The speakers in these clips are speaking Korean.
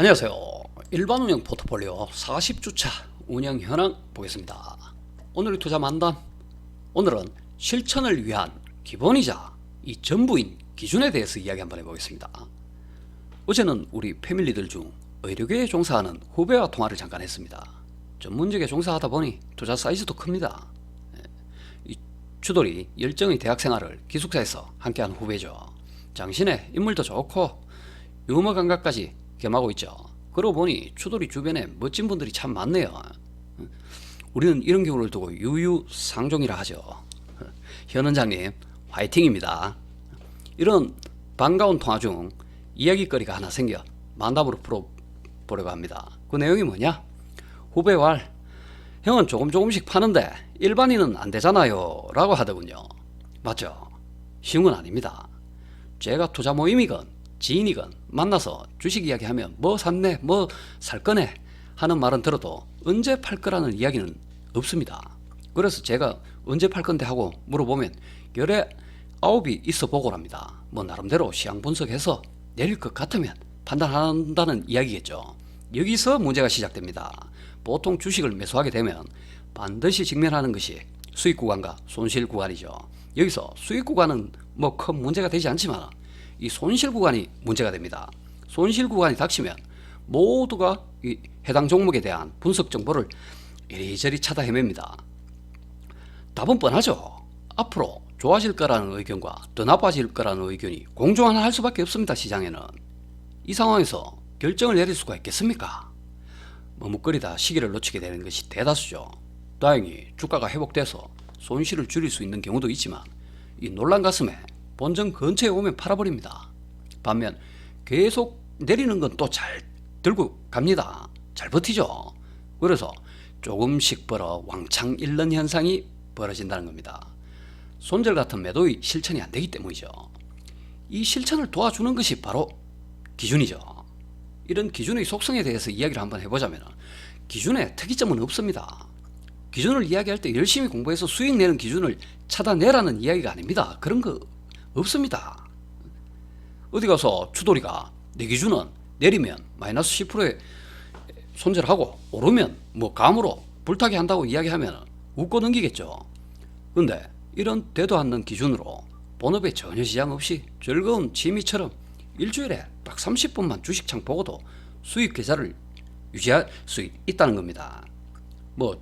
안녕하세요. 일반 운영 포트폴리오 40주차 운영 현황 보겠습니다. 오늘의 투자 만담. 오늘은 실천을 위한 기본이자 이 전부인 기준에 대해서 이야기 한번 해보겠습니다. 어제는 우리 패밀리들 중 의료계에 종사하는 후배와 통화를 잠깐 했습니다. 전문직에 종사하다 보니 투자 사이즈도 큽니다. 예, 이 추돌이 열정의 대학 생활을 기숙사에서 함께한 후배죠. 장신의 인물도 좋고 유머 감각까지 겸하고 있죠. 그러고 보니 추돌이 주변에 멋진 분들이 참 많네요. 우리는 이런 경우를 두고 유유상종이라 하죠. 현 원장님 화이팅입니다. 이런 반가운 통화 중 이야기거리가 하나 생겨 만담으로 풀어보려고 합니다. 그 내용이 뭐냐? 후배 왈 형은 조금 조금씩 파는데 일반인은 안 되잖아요 라고 하더군요. 맞죠? 쉬운 건 아닙니다. 제가 투자 모임이건 지인이건 만나서 주식 이야기하면 뭐 샀네 뭐 살 거네 하는 말은 들어도 언제 팔 거라는 이야기는 없습니다. 그래서 제가 언제 팔 건데 하고 물어보면 열에 아홉이 있어 보고랍니다. 뭐 나름대로 시향 분석해서 내릴 것 같으면 판단한다는 이야기겠죠. 여기서 문제가 시작됩니다. 보통 주식을 매수하게 되면 반드시 직면하는 것이 수익 구간과 손실 구간이죠. 여기서 수익 구간은 뭐 큰 문제가 되지 않지만 이 손실 구간이 문제가 됩니다. 손실 구간이 닥치면 모두가 이 해당 종목에 대한 분석 정보를 이리저리 찾아 헤맵니다. 답은 뻔하죠. 앞으로 좋아질 거라는 의견과 더 나빠질 거라는 의견이 공존할 수밖에 없습니다. 시장에는 이 상황에서 결정을 내릴 수가 있겠습니까? 머뭇거리다 시기를 놓치게 되는 것이 대다수죠. 다행히 주가가 회복돼서 손실을 줄일 수 있는 경우도 있지만 이 놀란 가슴에 본전 근처에 오면 팔아버립니다. 반면 계속 내리는 건 또 잘 들고 갑니다. 잘 버티죠. 그래서 조금씩 벌어 왕창 잃는 현상이 벌어진다는 겁니다. 손절 같은 매도의 실천이 안 되기 때문이죠. 이 실천을 도와주는 것이 바로 기준이죠. 이런 기준의 속성에 대해서 이야기를 한번 해보자면 기준에 특이점은 없습니다. 기준을 이야기할 때 열심히 공부해서 수익 내는 기준을 찾아내라는 이야기가 아닙니다. 그런 거 없습니다. 어디 가서 추돌이가 내 기준은 내리면 마이너스 10%에 손절하고 오르면 뭐 감으로 불타게 한다고 이야기하면 웃고 넘기겠죠. 근데 이런 되도 않는 기준으로 본업에 전혀 지장 없이 즐거운 취미처럼 일주일에 딱 30분만 주식창 보고도 수익 계좌를 유지할 수 있- 있다는 겁니다. 뭐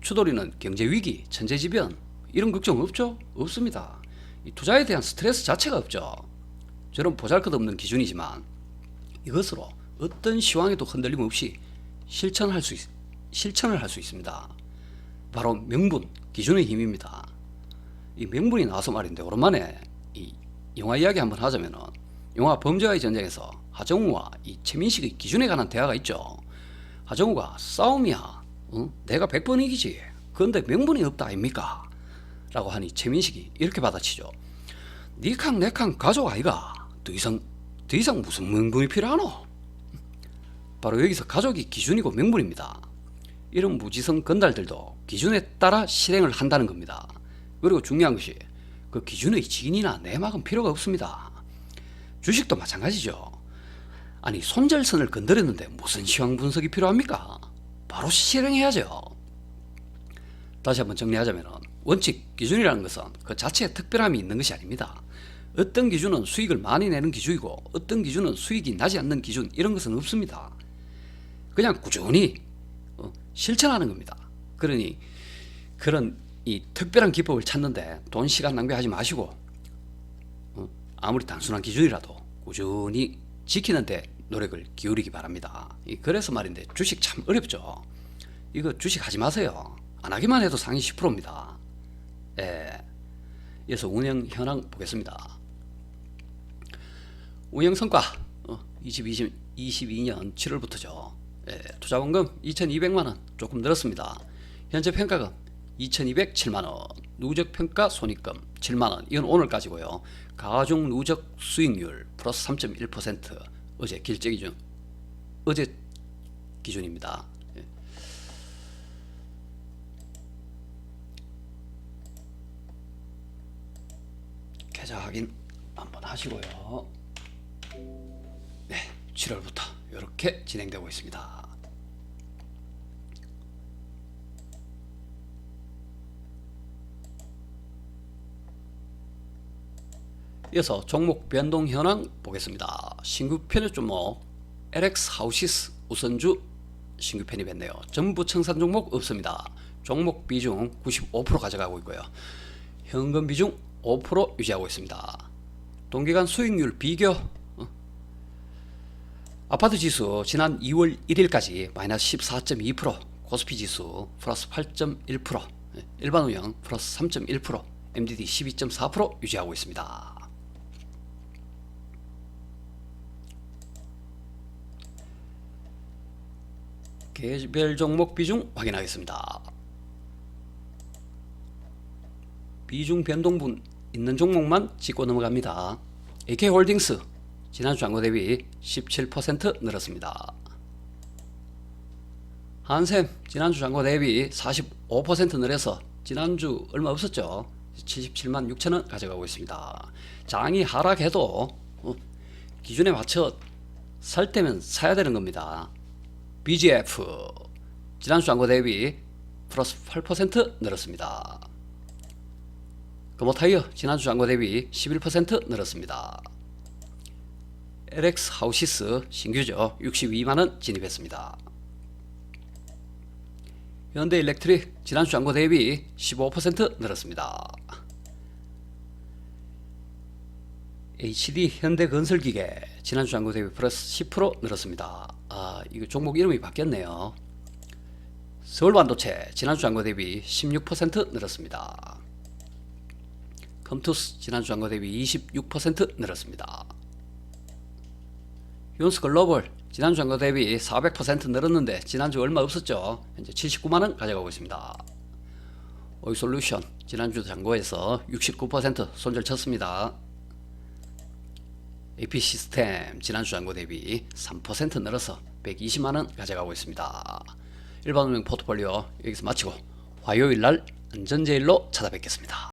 추돌이는 경제 위기, 천재지변 이런 걱정 없죠? 없습니다. 이 투자에 대한 스트레스 자체가 없죠. 저런 보잘것없는 기준이지만 이것으로 어떤 시황에도 흔들림 없이 실천할 수 있, 실천을 할 수 있습니다. 바로 명분, 기준의 힘입니다. 이 명분이 나와서 말인데 오랜만에 이 영화 이야기 한번 하자면은 영화 범죄와의 전쟁에서 하정우와 이 최민식의 기준에 관한 대화가 있죠. 하정우가 싸움이야. 어? 내가 100번 이기지. 그런데 명분이 없다 아닙니까? 라고 하니 최민식이 이렇게 받아치죠. 니캉 내캉 가족 아이가 더 이상 더 이상 무슨 명분이 필요하노? 바로 여기서 가족이 기준이고 명분입니다. 이런 무지성 건달들도 기준에 따라 실행을 한다는 겁니다. 그리고 중요한 것이 그 기준의 지인이나 내막은 필요가 없습니다. 주식도 마찬가지죠. 아니 손절선을 건드렸는데 무슨 시황 분석이 필요합니까? 바로 실행해야죠. 다시 한번 정리하자면 원칙 기준이라는 것은 그 자체에 특별함이 있는 것이 아닙니다. 어떤 기준은 수익을 많이 내는 기준이고 어떤 기준은 수익이 나지 않는 기준 이런 것은 없습니다. 그냥 꾸준히 어, 실천하는 겁니다. 그러니 그런 이 특별한 기법을 찾는데 돈 시간 낭비하지 마시고 어, 아무리 단순한 기준이라도 꾸준히 지키는데 노력을 기울이기 바랍니다. 이 그래서 말인데 주식 참 어렵죠. 이거 주식 하지 마세요. 안 하기만 해도 상위 10%입니다. 예. 이어서 운영 현황 보겠습니다. 운영 성과 어, 2020, 22년 7월부터죠. 예, 투자원금 2,200만 원 조금 늘었습니다. 현재 평가금 2,207만 원, 누적 평가 손익금 7만 원. 이건 오늘까지고요. 가중 누적 수익률 플러스 3.1% 어제 길제 기준 어제 기준입니다. 예. 계좌 확인 한번 하시고요. 네, 7월부터 이렇게 진행되고 있습니다. 이어서 종목 변동 현황 보겠습니다. 신규 편입 종목 LX 하우시스 우선주 신규 편입했네요. 전부 청산 종목 없습니다. 종목 비중 95% 가져가고 있고요. 현금 비중 5% 유지하고 있습니다. 동기간 수익률 비교 어. 아파트 지수 지난 2월 1일까지 마이너스 14.2% 코스피 지수 플러스 8.1% 예, 일반 운영 플러스 3.1% MDD 12.4% 유지하고 있습니다. 개별 종목 비중 확인하겠습니다. 비중 변동분 있는 종목만 짚고 넘어갑니다. AK홀딩스 지난주 장고 대비 17% 늘었습니다. 한샘 지난주 장고 대비 45% 늘어서 지난주 얼마 없었죠. 77만 6천원 가져가고 있습니다. 장이 하락해도 어, 기준에 맞춰 살 때면 사야 되는 겁니다. BGF 지난주 장고 대비 플러스 8% 늘었습니다. 금호타이어 지난주 장고 대비 11% 늘었습니다. LX 하우시스 신규죠. 62만원 진입했습니다. 현대 일렉트릭 지난주 장고 대비 15% 늘었습니다. HD 현대 건설기계 지난주 장고 대비 플러스 10% 늘었습니다. 아 이거 종목 이름이 바뀌었네요. 서울 반도체 지난주 장고 대비 16% 늘었습니다. 컴투스 지난주 장고 대비 26% 늘었습니다. 윤스 글로벌 지난주 장고 대비 400% 늘었는데 지난주 얼마 없었죠. 현재 79만원 가져가고 있습니다. 오이솔루션 지난주 장고에서 69% 손절 쳤습니다. AP 시스템 지난주 장고 대비 3% 늘어서 120만원 가져가고 있습니다. 일반운영 포트폴리오 여기서 마치고 화요일 날 안전제일로 찾아뵙겠습니다.